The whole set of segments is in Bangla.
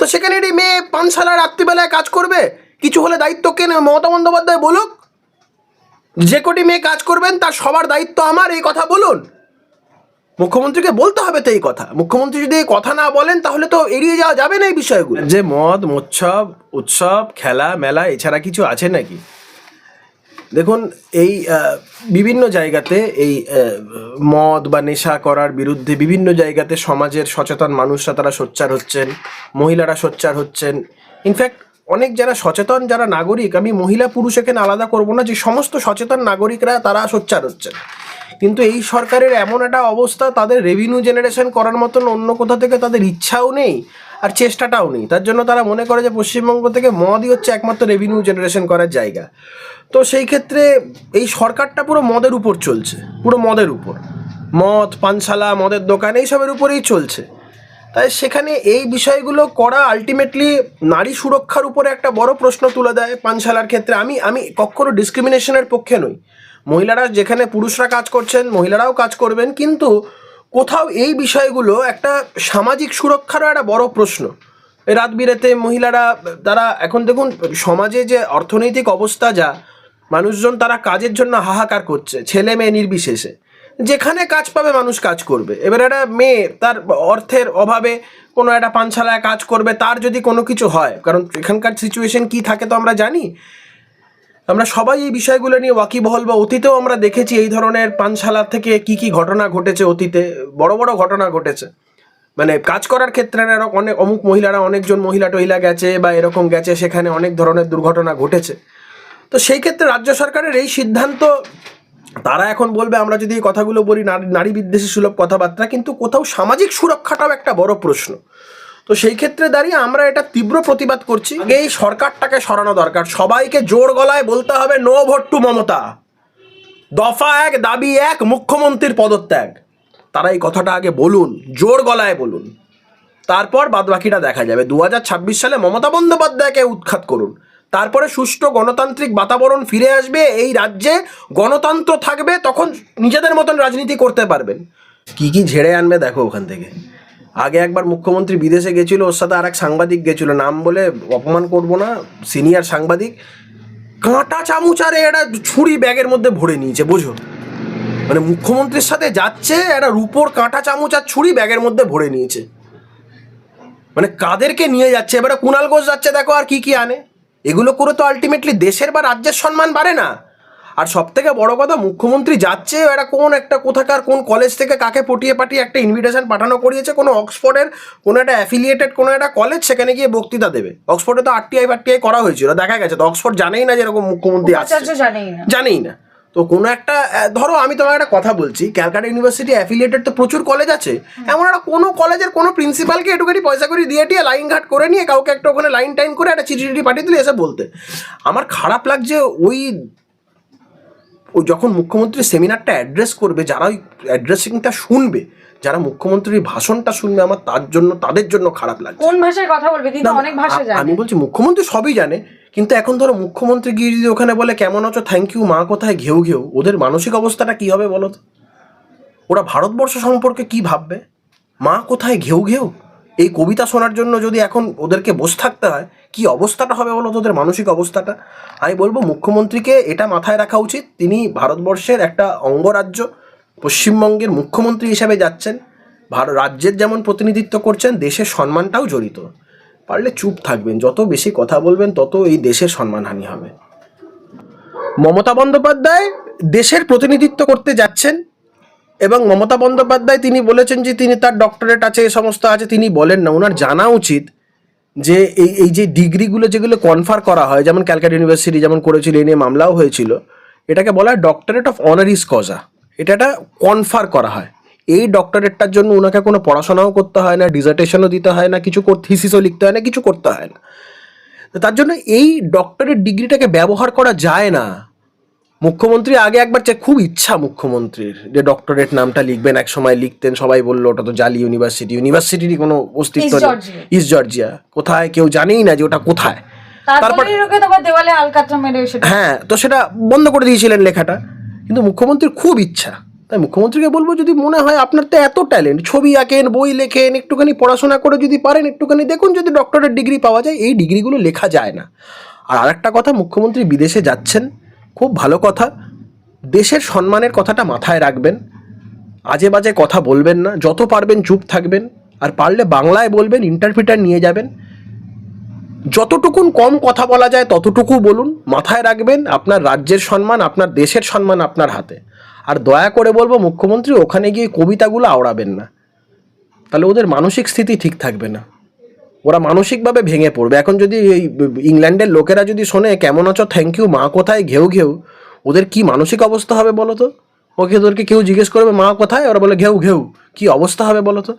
তো সেখানে একটি মেয়ে পানশালা রাত্রিবেলায় কাজ করবে। কিছু হলে দায়িত্ব কে নেবে? মমতা বন্দ্যোপাধ্যায়, বলুক। যে কটি মেয়ে কাজ করবেন, তার সবার দায়িত্ব আমার, এই কথা বলুন। মুখ্যমন্ত্রীকে বলতে হবে তো এই কথা। মুখ্যমন্ত্রী যদি এই কথা না বলেন, তাহলে তো এড়িয়ে যাওয়া যাবে না এই বিষয়গুলো। যে মদ মোৎসব উৎসব, খেলা, মেলা, এছাড়া কিছু আছে নাকি? দেখুন, এই বিভিন্ন জায়গাতে এই মদ বা নেশা করার বিরুদ্ধে বিভিন্ন জায়গাতে সমাজের সচেতন মানুষরা তারা সোচ্চার হচ্ছেন, মহিলারা সোচ্চার হচ্ছেন। ইনফ্যাক্ট অনেক যারা সচেতন, যারা নাগরিক, আমি মহিলা পুরুষ এখানে আলাদা করব না, যে সমস্ত সচেতন নাগরিকরা তারা সোচ্চার হচ্ছেন। কিন্তু এই সরকারের এমন একটা অবস্থা, তাদের রেভিনিউ জেনারেশন করার মতন অন্য কোথা থেকে তাদের ইচ্ছাও নেই। আর চেষ্টাটাও নেই। তার জন্য তারা মনে করে যে পশ্চিমবঙ্গ থেকে মদই হচ্ছে একমাত্র রেভিনিউ জেনারেশন করার জায়গা। তো সেই ক্ষেত্রে এই সরকারটা পুরো মদের উপর চলছে, পুরো মদের উপর। মদ, পানশালা, মদের দোকান এইসবের উপরেই চলছে। তাই সেখানে এই বিষয়গুলো করা আলটিমেটলি নারী সুরক্ষার উপরে একটা বড় প্রশ্ন তুলে দেয় পানশালার ক্ষেত্রে। আমি আমি কখনো ডিসক্রিমিনেশনের পক্ষে নই। মহিলারা যেখানে পুরুষরা কাজ করছেন, মহিলারাও কাজ করবেন, কিন্তু কোথাও এই বিষয়গুলো একটা সামাজিক সুরক্ষারও একটা বড় প্রশ্ন। রাত বিরেতে মহিলারা, তারা এখন দেখুন, সমাজে যে অর্থনৈতিক অবস্থা যা, মানুষজন তারা কাজের জন্য হাহাকার করছে, ছেলে মেয়ে নির্বিশেষে। যেখানে কাজ পাবে মানুষ কাজ করবে। এবার একটা মেয়ে, তার অর্থের অভাবে কোনো একটা পানশালায় কাজ করবে, তার যদি কোনো কিছু হয়, কারণ এখানকার সিচুয়েশন কি থাকে তো আমরা জানি। আমরা সবাই এই বিষয়গুলো নিয়ে ওয়াকিবহল বা অতীতেও আমরা দেখেছি এই ধরনের পানশালা থেকে কি কি ঘটনা ঘটেছে অতীতে, বড় বড় ঘটনা ঘটেছে। মানে কাজ করার ক্ষেত্রে অনেক, অমুক মহিলারা, অনেকজন মহিলা টহিলা গেছে বা এরকম গেছে, সেখানে অনেক ধরনের দুর্ঘটনা ঘটেছে। তো সেই ক্ষেত্রে রাজ্য সরকারের এই সিদ্ধান্ত, তারা এখন বলবে, আমরা যদি এই কথাগুলো বলি, নারী নারী বিদ্বেষী সুলভ কথাবার্তা, কিন্তু কোথাও সামাজিক সুরক্ষাটাও একটা বড় প্রশ্ন। তো সেই ক্ষেত্রে দাঁড়িয়ে আমরা এটা তীব্র প্রতিবাদ করছি। এই সরকারটাকে সরানো দরকার। সবাইকে জোর গলায় বলতে হবে, নো ভোট টু মমতা। দফা এক, দাবি এক, মুখ্যমন্ত্রীর পদত্যাগ। তারা এই কথাটা আগে বলুন, জোর গলায় বলুন। তারপর বাদবাকিটা দেখা যাবে। দু হাজার ছাব্বিশ সালে মমতা বন্দ্যোপাধ্যায়কে উৎখাত করুন। তারপরে সুষ্ঠু গণতান্ত্রিক বাতাবরণ ফিরে আসবে, এই রাজ্যে গণতন্ত্র থাকবে, তখন নিজেদের মতন রাজনীতি করতে পারবেন। কি কি ঝেড়ে আনবে দেখো ওখান থেকে। আগে একবার মুখ্যমন্ত্রী বিদেশে গেছিল, ওর সাথে আর এক সাংবাদিক গেছিল। নাম বলে অপমান করব না, সিনিয়র সাংবাদিক। কাঁটা চামচারে একটা ছুরি ব্যাগের মধ্যে ভরে নিয়েছে, বোঝো? মানে মুখ্যমন্ত্রীর সাথে যাচ্ছে একটা রুপোর কাঁটা চামচ আর ছুরি ব্যাগের মধ্যে ভরে নিয়েছে। মানে কাদেরকে নিয়ে যাচ্ছে? এবারে কুণাল ঘোষ যাচ্ছে, দেখো আর কি কি আনে। এগুলো করে তো আলটিমেটলি দেশের বা রাজ্যের সম্মান বাড়ে না। আর সব থেকে বড় কথা মুখ্যমন্ত্রী যাচ্ছে এরা কোন একটা কোথাকার কোন কলেজ থেকে কাকে পটিয়ে পাঠিয়ে একটা ইনভিটেশন পাঠানো করিয়েছে কোনো অক্সফোর্ডের কোনো একটা অ্যাফিলিয়েটেড কোনো একটা কলেজ সেখানে গিয়ে বক্তৃতা দেবে। অক্সফোর্ডে তো আরটিআই ফারটিআই করা হয়েছিল দেখা গেছে তো অক্সফোর্ড জানেই না যেরকম মুখ্যমন্ত্রী আসছে। উপাচার্য জানেই না। তো কোনো একটা ধরো আমি তোমার একটা কথা বলছি ক্যালকাটা ইউনিভার্সিটি অ্যাফিলিয়েটেড তো প্রচুর কলেজ আছে। এমন একটা কোনো কলেজের কোনো প্রিন্সিপালকে একটুখানি পয়সা করে দিয়ে টিয়ে লাইন ঘাট করে নিয়ে কাউকে একটা ওখানে লাইন টাইন করে একটা চিঠি টিঠি পাঠিয়ে দিলে এসে বলতে। আমার খারাপ লাগছে ওই ওই যখন মুখ্যমন্ত্রী সেমিনারটা অ্যাড্রেস করবে যারা ওই অ্যাড্রেসিংটা শুনবে যারা মুখ্যমন্ত্রীর ভাষণটা শুনবে আমার তার জন্য তাদের জন্য খারাপ লাগছে। কোন ভাষায় কথা বলবে? তিনি অনেক ভাষা জানে আমি বলছি মুখ্যমন্ত্রী সবই জানে কিন্তু এখন ধরো মুখ্যমন্ত্রী গিয়ে যদি ওখানে বলে কেমন আছো? থ্যাংক ইউ মা কোথায়? ঘেউ ঘেউ। ওদের মানসিক অবস্থাটা কি হবে বলো তো? ওরা ভারতবর্ষ সম্পর্কে কি ভাববে? মা কোথায়? ঘেউ ঘেউ? এই কবিতা শোনার জন্য যদি এখন ওদেরকে বসে থাকতে হয়, কি অবস্থাটা হবে বলো তো ওদের মানসিক অবস্থাটা? আমি বলব মুখ্যমন্ত্রীকে এটা মাথায় রাখা উচিত। তিনি ভারতবর্ষের একটা অঙ্গরাজ্য, পশ্চিমবঙ্গের মুখ্যমন্ত্রী হিসাবে যাচ্ছেন। ভারত রাজ্যের যেমন প্রতিনিধিত্ব করছেন, দেশের সম্মানটাও জড়িত। পারলে চুপ থাকবেন, যত বেশি কথা বলবেন, তত এই দেশের সম্মানহানি হবে। মমতা বন্দ্যোপাধ্যায় দেশের প্রতিনিধিত্ব করতে যাচ্ছেন। এবং মমতা বন্দ্যোপাধ্যায় তিনি বলেছেন যে তিনি তার ডক্টরেট আছে, এ সমস্ত আছে, তিনি বলেন না। ওনার জানা উচিত যে এই এই যে ডিগ্রিগুলো যেগুলো কনফার করা হয়, যেমন ক্যালকাটা ইউনিভার্সিটি যেমন করেছিল এই নিয়ে মামলাও হয়েছিল, এটাকে বলা হয় ডক্টরেট অফ অনারিস কজা এটা একটা কনফার করা হয়। এই ডক্টরেটটার জন্য ওনাকে কোনো পড়াশোনাও করতে হয় না ডিজার্টেশনও দিতে হয় না, কিছু থিসিসও লিখতে হয় না, কিছু করতে হয় না। তার জন্য এই ডক্টরেট ডিগ্রিটাকে ব্যবহার করা যায় না। মুখ্যমন্ত্রী আগে একবার চেক খুব ইচ্ছা মুখ্যমন্ত্রীর যে ডক্টরেট নামটা লিখবেন এক সময় লিখতেন সবাই বলল ওটা তো জালি ইউনিভার্সিটি ইউনিভার্সিটিরই কোনো অস্তিত্ব নেই। ইস্ট জর্জিয়া কোথায়? কেউ জানেই না যে ওটা কোথায়। তারপর দেওয়ালে আলকাতরা মেরে হ্যাঁ তো সেটা বন্ধ করে দিয়েছিলেন লেখাটা। কিন্তু মুখ্যমন্ত্রীর খুব ইচ্ছা। তাই মুখ্যমন্ত্রীকে বলব যদি মনে হয় আপনার তো এত ট্যালেন্ট ছবি আঁকেন বই লেখেন একটুখানি পড়াশোনা করে যদি পারেন একটুখানি দেখুন যদি ডক্টরেট ডিগ্রি পাওয়া যায় এই ডিগ্রিগুলো লেখা যায় না। আর আরেকটা কথা মুখ্যমন্ত্রী বিদেশে যাচ্ছেন খুব ভালো কথা। দেশের সম্মানের কথাটা মাথায় রাখবেন। আজে বাজে কথা বলবেন না। যত পারবেন চুপ থাকবেন। আর পারলে বাংলায় বলবেন ইন্টারপ্রিটার নিয়ে যাবেন। যতটুকুন কম কথা বলা যায় ততটুকু বলুন। মাথায় রাখবেন, আপনার রাজ্যের সম্মান, আপনার দেশের সম্মান আপনার হাতে। আর দয়া করে বলব, মুখ্যমন্ত্রী ওখানে গিয়ে কবিতাগুলো আওড়াবেন না। তাহলে ওদের মানসিক স্থিতি ঠিক থাকবে না। ওরা মানসিকভাবে ভেঙে পড়বে। এখন যদি এই ইংল্যান্ডের লোকেরা যদি শোনে, কেমন আছো? থ্যাংক ইউ মা কোথায়? ঘেউ ঘেউ। ওদের কি মানসিক অবস্থা হবে বলো তো? ওকে ওদেরকে কেউ জিজ্ঞেস করবে, মা কোথায়? ওরা বলে, ঘেউ ঘেউ। কি অবস্থা হবে বলো তো?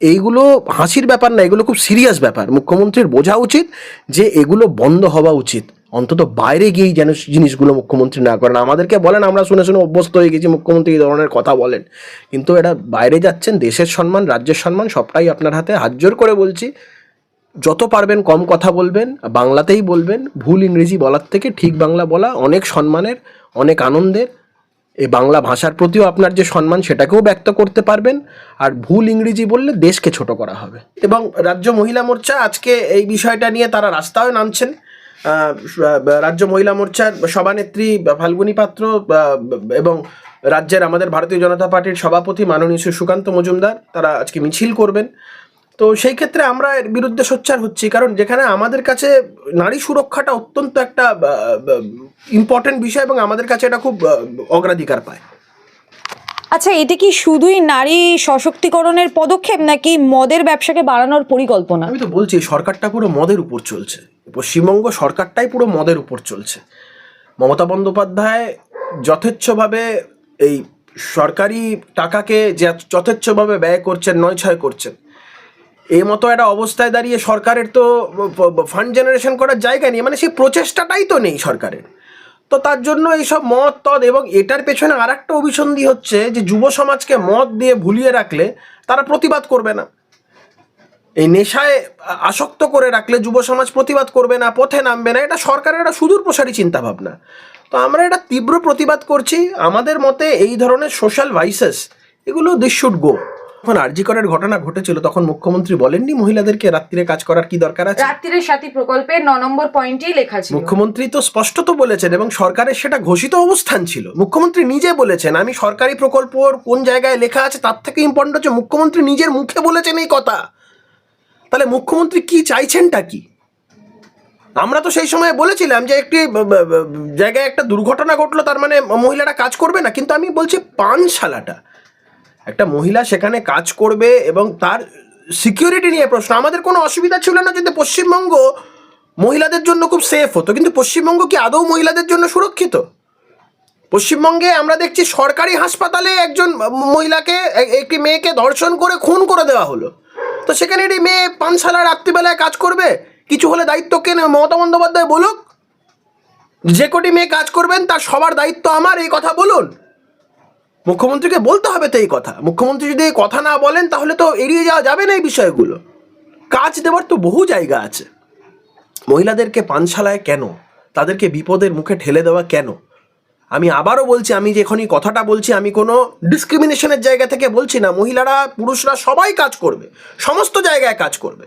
এইগুলো হাসির ব্যাপার না, এগুলো খুব সিরিয়াস ব্যাপার। মুখ্যমন্ত্রীর বোঝা উচিত যে এগুলো বন্ধ হওয়া উচিত। অন্তত বাইরে গিয়েই যেন জিনিসগুলো মুখ্যমন্ত্রী না করেন। আমাদেরকে বলেন, আমরা শুনে শুনে অভ্যস্ত হয়ে গেছি, মুখ্যমন্ত্রী এই ধরনের কথা বলেন। কিন্তু এটা বাইরে যাচ্ছেন, দেশের সম্মান, রাজ্যের সম্মান, সবটাই আপনার হাতে। হাত করে বলছি যত পারবেন কম কথা বলবেন, বাংলাতেই বলবেন, ভুল ইংরেজি বলার থেকে ঠিক বাংলা বলা অনেক সম্মানের, অনেক আনন্দের। এই বাংলা ভাষার প্রতিও আপনার যে সম্মান, সেটাকেও ব্যক্ত করতে পারবেন। আর ভুল ইংরেজি বললে দেশকে ছোট করা হবে। এবং রাজ্য মহিলা মোর্চা আজকে এই বিষয়টা নিয়ে তারা রাস্তায় নামছেন। রাজ্য মহিলা মোর্চার সভানেত্রী ফাল্গুনী পাত্র এবং রাজ্যের আমাদের ভারতীয় জনতা পার্টির সভাপতি মাননীয় সুকান্ত মজুমদার, তারা আজকে মিছিল করবেন। তো সেই ক্ষেত্রে আমরা এর বিরুদ্ধে সোচ্চার হচ্ছি কারণ যেখানে আমাদের কাছে নারী সুরক্ষাটা অত্যন্ত একটা ইম্পর্টেন্ট বিষয় এবং আমাদের কাছে এটা খুব অগ্রাধিকার পায়। আচ্ছা এটা কি শুধুই নারী সশক্তিকরণের পদক্ষেপ নাকি মদের ব্যবসাকে বাড়ানোর পরিকল্পনা? আমি তো বলছি সরকারটা পুরো মদের উপর চলছে। পশ্চিমবঙ্গ সরকারটাই পুরো মদের উপর চলছে। মমতা বন্দ্যোপাধ্যায় যথেচ্ছভাবে এই সরকারি টাকাকে যে যথেচ্ছভাবে ব্যয় করছেন নয় ছয় করছেন এই মতো একটা অবস্থায় দাঁড়িয়ে সরকারের তো ফান্ড জেনারেশন করার জায়গা নেই। মানে সেই প্রচেষ্টাটাই তো নেই সরকারের। তো তার জন্য এইসব মদ, তদ এবং এটার পেছনে আর একটা অভিসন্ধি হচ্ছে যে যুব সমাজকে মদ দিয়ে ভুলিয়ে রাখলে তারা প্রতিবাদ করবে না। এই নেশায় আসক্ত করে রাখলে যুব সমাজ প্রতিবাদ করবে না, পথে নামবে না, এটা সরকারের একটা সুদূর প্রসারী চিন্তাভাবনা। তো আমরা এটা তীব্র প্রতিবাদ করছি। আমাদের মতে এই ধরনের সোশ্যাল ভাইসেস এগুলো দিস শুড গো যখন আরজিকরের ঘটনা ঘটেছিল তখন মুখ্যমন্ত্রী বলেননি মহিলাদেরকে রাত্রিরে কাজ করার কি দরকার আছে? রাত্রিরের সাথী প্রকল্পের ন নম্বর পয়েন্টেই লেখা ছিল। মুখ্যমন্ত্রী তো স্পষ্টত বলেছেন এবং সরকারের সেটা ঘোষিত অবস্থান ছিল। মুখ্যমন্ত্রী নিজে বলেছেন আমি সরকারি প্রকল্পর কোন জায়গায় লেখা আছে তার থেকে ইম্পর্টেন্ট হচ্ছে মুখ্যমন্ত্রী নিজের মুখে বলেছেন এই কথা। তাহলে মুখ্যমন্ত্রী কি চাইছেনটা কি? আমরা তো সেই সময় বলেছিলাম যে একটি জায়গায় একটা দুর্ঘটনা ঘটলো তার মানে মহিলারা কাজ করবে না। কিন্তু আমি বলছি পানশালাটা। একটা মহিলা সেখানে কাজ করবে এবং তার সিকিউরিটি নিয়ে প্রশ্ন। আমাদের কোনো অসুবিধা ছিল না যদি পশ্চিমবঙ্গ মহিলাদের জন্য খুব সেফ হতো, কিন্তু পশ্চিমবঙ্গ কি আদৌ মহিলাদের জন্য সুরক্ষিত? পশ্চিমবঙ্গে আমরা দেখছি সরকারি হাসপাতালে একজন মহিলাকে, একটি মেয়েকে ধর্ষণ করে খুন করে দেওয়া হলো। তো সেখানে একটি মেয়ে পানশালা রাত্রিবেলায় কাজ করবে? কিছু হলে দায়িত্ব কে নেবে? মমতা বন্দ্যোপাধ্যায় বলুক। যে কটি মেয়ে কাজ করবেন, তার সবার দায়িত্ব আমার, এই কথা বলুন। মুখ্যমন্ত্রীকে বলতে হবে তো এই কথা। মুখ্যমন্ত্রী যদি কথা না বলেন, তাহলে তো এড়িয়ে যাওয়া যাবে না এই বিষয়গুলো। কাজ দেওয়ার তো বহু জায়গা আছে। মহিলাদেরকে পানশালায় কেন? তাদেরকে বিপদের মুখে ঠেলে দেওয়া কেন? আমি আবারও বলছি, আমি যখন কথাটা বলছি, আমি কোনো ডিসক্রিমিনেশনের জায়গা থেকে বলছি না। মহিলারা, পুরুষরা সবাই কাজ করবে। সমস্ত জায়গায় কাজ করবে।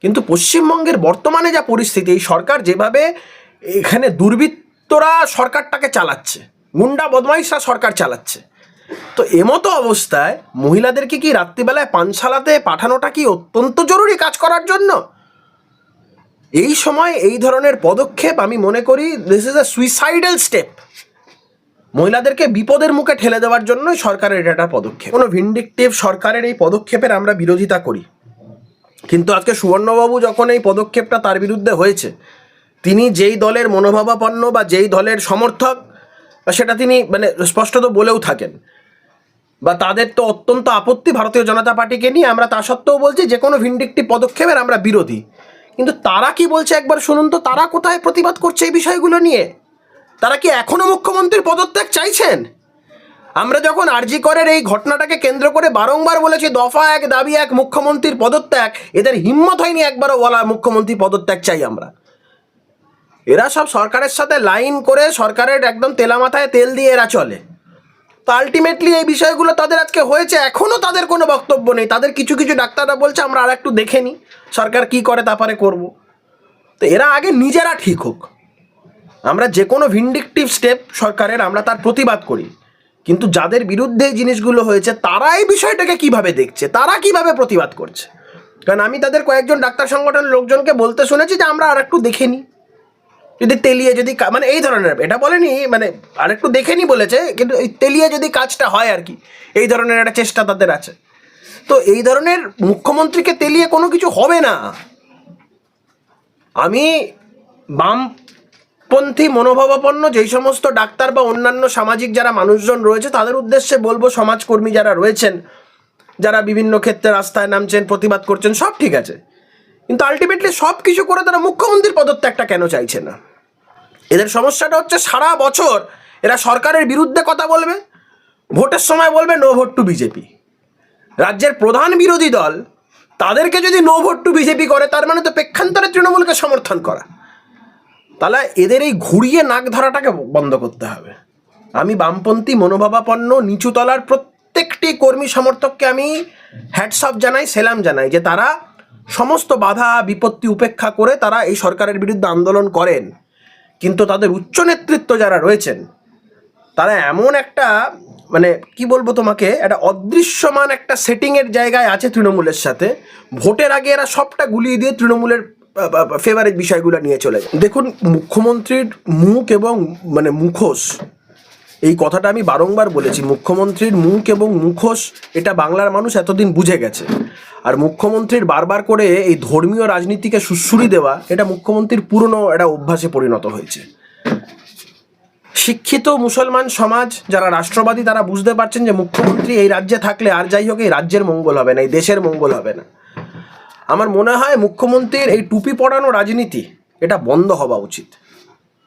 কিন্তু পশ্চিমবঙ্গের বর্তমানে যা পরিস্থিতি, এই সরকার যেভাবে এখানে দুর্বৃত্তরা সরকারটাকে চালাচ্ছে। গুন্ডা বদমাইশরা সরকার চালাচ্ছে। তো এমতো অবস্থায় মহিলাদেরকে কি রাত্রিবেলায় পানশালাতে পাঠানোটা কি অত্যন্ত জরুরি কাজ করার জন্য? এই সময় এই ধরনের পদক্ষেপ আমি মনে করি this is a suicidal step মহিলাদেরকে বিপদের মুখে ঠেলে দেওয়ার জন্যই সরকারের এটা পদক্ষেপ। কোনো ভিন্ডিকটিভ সরকারের এই পদক্ষেপের আমরা বিরোধিতা করি। কিন্তু আজকে সুবর্ণবাবু যখন এই পদক্ষেপটা তার বিরুদ্ধে হয়েছে, তিনি যেই দলের মনোভাবাপন্ন বা যেই দলের সমর্থক সেটা তিনি মানে স্পষ্টত বলেও থাকেন। বা তাদের তো অত্যন্ত আপত্তি ভারতীয় জনতা পার্টিকে নিয়ে, আমরা তা সত্ত্বেও বলছি যে কোনো ভিন্ডিকটিভ পদক্ষেপের আমরা বিরোধী। কিন্তু তারা কি বলছে একবার শুনুন তো, তারা কোথায় প্রতিবাদ করছে এই বিষয়গুলো নিয়ে? তারা কি এখনও মুখ্যমন্ত্রীর পদত্যাগ চাইছেন? আমরা যখন আরজি করের এই ঘটনাটাকে কেন্দ্র করে বারংবার বলেছি, দফা এক, দাবি এক, মুখ্যমন্ত্রীর পদত্যাগ, এদের হিম্মত হয়নি একবারও বলা মুখ্যমন্ত্রী পদত্যাগ চাই আমরা। এরা সব সরকারের সাথে লাইন করে সরকারের একদম তেলা মাথায় তেল দিয়ে এরা চলে। তো আলটিমেটলি এই বিষয়গুলো তাদের আজকে হয়েছে এখনও তাদের কোনো বক্তব্য নেই। তাদের কিছু কিছু ডাক্তাররা বলছে, আমরা আর একটু দেখে নিই, সরকার কি করে তারপরে করব। তো এরা আগে নিজেরা ঠিক হোক। আমরা যে কোনো ভিন্ডিকটিভ স্টেপ সরকারের আমরা তার প্রতিবাদ করি। কিন্তু যাদের বিরুদ্ধে এই জিনিসগুলো হয়েছে, তারা এই বিষয়টাকে কীভাবে দেখছে? তারা কীভাবে প্রতিবাদ করছে? কারণ আমি তাদের কয়েকজন ডাক্তার সংগঠনের লোকজনকে বলতে শুনেছি যে আমরা আর একটু দেখে নিই। যদি তেলিয়ে যদি মানে এই ধরনের, এটা বলেনি মানে আরেকটু দেখে নি বলেছে, কিন্তু এই তেলিয়ে যদি কাজটা হয় আর কি, এই ধরনের একটা চেষ্টা তাদের আছে। তো এই ধরনের মুখ্যমন্ত্রীকে তেলিয়ে কোনো কিছু হবে না। আমি বামপন্থী মনোভাবাপন্ন যেই সমস্ত ডাক্তার বা অন্যান্য সামাজিক যারা মানুষজন রয়েছে, তাদের উদ্দেশ্যে বলব সমাজকর্মী যারা রয়েছেন, যারা বিভিন্ন ক্ষেত্রে রাস্তায় নামছেন, প্রতিবাদ করছেন, সব ঠিক আছে। কিন্তু আলটিমেটলি সব কিছু করে তারা মুখ্যমন্ত্রীর পদত্যাগটা কেন চাইছে না? এদের সমস্যাটা হচ্ছে সারা বছর এরা সরকারের বিরুদ্ধে কথা বলবে, ভোটের সময় বলবে নো ভোট টু বিজেপি রাজ্যের প্রধান বিরোধী দল তাদেরকে যদি নো ভোট টু বিজেপি করে, তার মানে তো পেক্ষান্তরে তৃণমূলকে সমর্থন করা। তাহলে এদের এই ঘুরিয়ে নাক ধরাটাকে বন্ধ করতে হবে। আমি বামপন্থী মনোভাবাপন্ন নিচুতলার প্রত্যেকটি কর্মী সমর্থককে আমি হ্যাটসঅপ জানাই, সেলাম জানাই যে তারা সমস্ত বাধা বিপত্তি উপেক্ষা করে তারা এই সরকারের বিরুদ্ধে আন্দোলন করেন। কিন্তু তাদের উচ্চ নেতৃত্ব যারা রয়েছেন, তারা এমন একটা মানে কি বলব তোমাকে, একটা অদৃশ্যমান একটা সেটিংয়ের জায়গায় আছে তৃণমূলের সাথে। ভোটের আগে এরা সবটা গুলিয়ে দিয়ে তৃণমূলের ফেভারিট বিষয়গুলো নিয়ে চলে যায়। দেখুন, মুখ্যমন্ত্রীর মুখ এবং মানে মুখোশ এই কথাটা আমি বারংবার বলেছি, মুখ্যমন্ত্রীর মুখ এবং মুখোশ, এটা বাংলার মানুষ এতদিন বুঝে গেছে। আর মুখ্যমন্ত্রীর বারবার করে এই ধর্মীয় রাজনীতিকে সুশ্রুরি দেওয়া, এটা মুখ্যমন্ত্রীর পুরনো একটা অভ্যাসে পরিণত হয়েছে। শিক্ষিত মুসলমান সমাজ, যারা রাষ্ট্রবাদী, তারা বুঝতে পারছেন যে মুখ্যমন্ত্রী এই রাজ্যে থাকলে আর যাই হোক, এই রাজ্যের মঙ্গল হবে না, এই দেশের মঙ্গল হবে না। আমার মনে হয় মুখ্যমন্ত্রীর এই টুপি পড়ানো রাজনীতি, এটা বন্ধ হওয়া উচিত।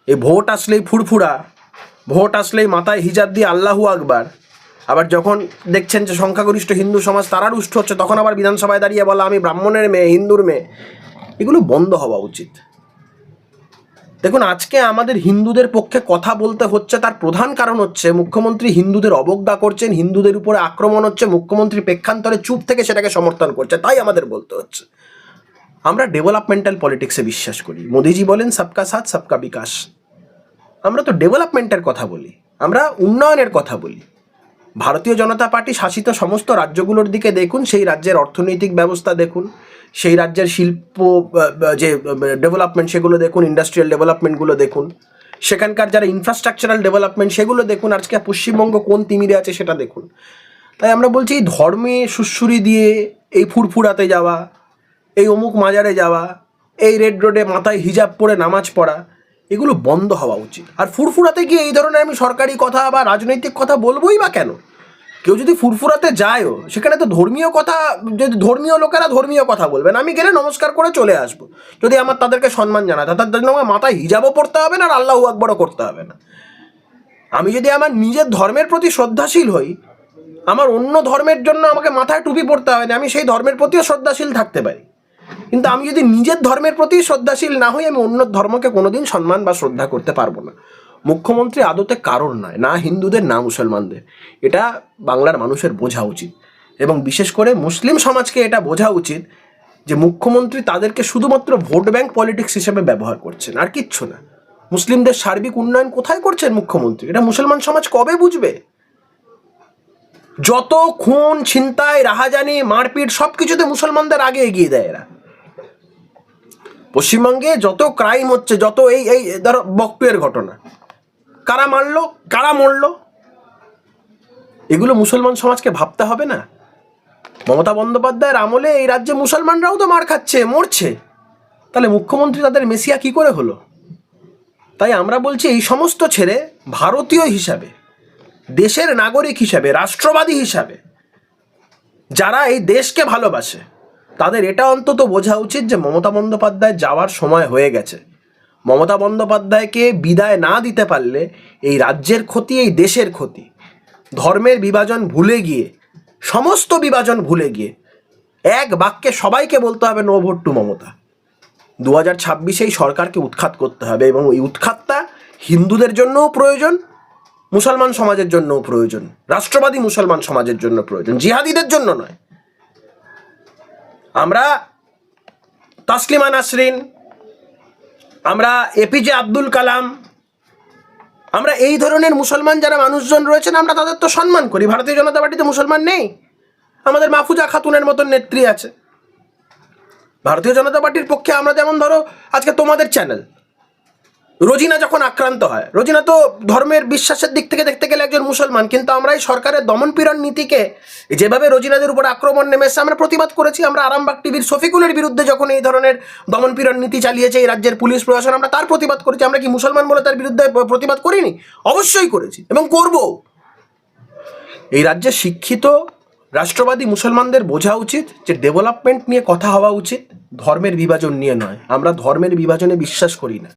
এই ভোট আসলেই ফুরফুরা ভোট আসলেই মাথায় হিজাব দিয়ে আল্লাহু আকবার। আবার যখন দেখছেন যে সংখ্যাগরিষ্ঠ হিন্দু সমাজ তারা রুষ্ট হচ্ছে, তখন আবার বিধানসভায় দাঁড়িয়ে বলা, আমি ব্রাহ্মণের মেয়ে, হিন্দুর মেয়ে। এগুলো বন্ধ হওয়া উচিত। দেখুন, আজকে আমাদের হিন্দুদের পক্ষে কথা বলতে হচ্ছে, তার প্রধান কারণ হচ্ছে মুখ্যমন্ত্রী হিন্দুদের অবজ্ঞা করছেন, হিন্দুদের উপরে আক্রমণ হচ্ছে, মুখ্যমন্ত্রী প্রেক্ষান্তরে চুপ থেকে সেটাকে সমর্থন করছে, তাই আমাদের বলতে হচ্ছে। আমরা ডেভেলপমেন্টাল পলিটিক্সে বিশ্বাস করি। মোদিজি বলেন, সবকা সাথ, সবকা বিকাশ। আমরা তো ডেভেলপমেন্টের কথা বলি, আমরা উন্নয়নের কথা বলি। ভারতীয় জনতা পার্টি শাসিত সমস্ত রাজ্যগুলোর দিকে দেখুন, সেই রাজ্যের অর্থনৈতিক ব্যবস্থা দেখুন, সেই রাজ্যের শিল্প যে ডেভেলপমেন্ট সেগুলো দেখুন ইন্ডাস্ট্রিয়াল ডেভেলপমেন্টগুলো দেখুন। সেখানকার যারা ইনফ্রাস্ট্রাকচারাল ডেভেলপমেন্ট সেগুলো দেখুন, আজকে পশ্চিমবঙ্গ কোন তিমিরে আছে সেটা দেখুন। তাই আমরা বলছি ধর্মে সুশ্রুরি দিয়ে এই ফুরফুরাতে যাওয়া, এই অমুক মাজারে যাওয়া, এই রেড রোডে মাথায় হিজাব পরে নামাজ পড়া এগুলো বন্ধ হওয়া উচিত। আর ফুরফুরাতে গিয়ে এই ধরনের আমি সরকারি কথা বা রাজনৈতিক কথা বলবোই বা কেন? কেউ যদি ফুরফুরাতে যায়ও, সেখানে তো ধর্মীয় কথা, যদি ধর্মীয় লোকেরা ধর্মীয় কথা বলবেন, আমি গেলে নমস্কার করে চলে আসব। যদি আমার তাদেরকে সম্মান জানায় তাদের জন্য আমার মাথায় হিজাবও পড়তে হবে না আর আল্লাহ আকবরও করতে হবে না। আমি যদি আমার নিজের ধর্মের প্রতি শ্রদ্ধাশীল হই, আমার অন্য ধর্মের জন্য আমাকে মাথায় টুপি পড়তে হবে না, আমি সেই ধর্মের প্রতিও শ্রদ্ধাশীল থাকতে পারি। কিন্তু আমি যদি নিজের ধর্মের প্রতি শ্রদ্ধাশীল না হই, আমি অন্য ধর্মকে কোনোদিন সম্মান বা শ্রদ্ধা করতে পারব না। মুখ্যমন্ত্রী আদতে কারণ নয়, না হিন্দুদের, না মুসলমানদের। এটা বাংলার মানুষের বোঝা উচিত। এবং বিশেষ করে মুসলিম সমাজকে এটা বোঝা উচিত যে মুখ্যমন্ত্রী তাদেরকে শুধুমাত্র ভোট ব্যাংক পলিটিক্স হিসেবে ব্যবহার করছেন, আর কিচ্ছু না। মুসলিমদের সার্বিক উন্নয়ন কোথায় করছেন মুখ্যমন্ত্রী? এটা মুসলমান সমাজ কবে বুঝবে? যত খুন, ছিনতাই, রাহাজানি, মারপিট সব কিছুতে মুসলমানদের আগে এগিয়ে দেয় এরা। পশ্চিমবঙ্গে যত ক্রাইম হচ্ছে, যত এই এই, ধরো, বকটুয়ের ঘটনা। কারা মারলো, কারা মরলো? এগুলো মুসলমান সমাজকে ভাবতে হবে না। মমতা বন্দ্যোপাধ্যায়ের আমলে এই রাজ্যে মুসলমানরাও তো মার খাচ্ছে, মরছে। তাহলে মুখ্যমন্ত্রী তাদের মেসিয়া কি করে হলো? তাই আমরা বলছি এই সমস্ত ছেড়ে ভারতীয় হিসাবে, দেশের নাগরিক হিসাবে, রাষ্ট্রবাদী হিসাবে, যারা এই দেশকে ভালোবাসে তাদের এটা অন্তত বোঝা উচিত যে মমতা বন্দ্যোপাধ্যায় যাওয়ার সময় হয়ে গেছে। মমতা বন্দ্যোপাধ্যায়কে বিদায় না দিতে পারলে এই রাজ্যের ক্ষতি, এই দেশের ক্ষতি, ধর্মের বিভাজন ভুলে গিয়ে, সমস্ত বিভাজন ভুলে গিয়ে এক বাক্যে সবাইকে বলতে হবে, নো ভোট টু মমতা। দু হাজার ছাব্বিশে এই সরকারকে উৎখাত করতে হবে এবং এই উৎখাতটা হিন্দুদের জন্যও প্রয়োজন, মুসলমান সমাজের জন্যও প্রয়োজন, রাষ্ট্রবাদী মুসলমান সমাজের জন্য প্রয়োজন, জিহাদিদের জন্য নয়। আমরা তসলিমা নাসরিন, আমরা এপিজে আব্দুল কালাম, আমরা এই ধরনের মুসলমান যারা মানুষজন রয়েছেন, আমরা তাদের তো সম্মান করি। ভারতীয় জনতা পার্টিতে মুসলমান নেই। আমাদের মাহফুজা খাতুনের মতন নেত্রী আছে। ভারতীয় জনতা পার্টির পক্ষে আমরা যেমন ধরো, আজকে তোমাদের চ্যানেল রোজিনা যখন আক্রান্ত হয়, রোজিনা তো ধর্মের বিশ্বাসের দিক থেকে দেখতে গেলে একজন মুসলমান, কিন্তু আমরা এই সরকারের দমনপীড়ন নীতিকে যেভাবে রোজিনাদের উপর আক্রমণ নেমে এসে আমরা প্রতিবাদ করেছি। আমরা আরামবাগ টিভির শফিকুলের বিরুদ্ধে যখন এই ধরনের দমনপীড়ন নীতি চালিয়েছে এই রাজ্যের পুলিশ প্রশাসন, আমরা তার প্রতিবাদ করেছি। আমরা কি মুসলমান বলে তার বিরুদ্ধে প্রতিবাদ করিনি? অবশ্যই করেছি এবং করব। এই রাজ্যে শিক্ষিত, রাষ্ট্রবাদী মুসলমানদের বোঝা উচিত যে ডেভেলপমেন্ট নিয়ে কথা হওয়া উচিত, ধর্মের বিভাজন নিয়ে নয়। আমরা ধর্মের বিভাজনে বিশ্বাস করি না।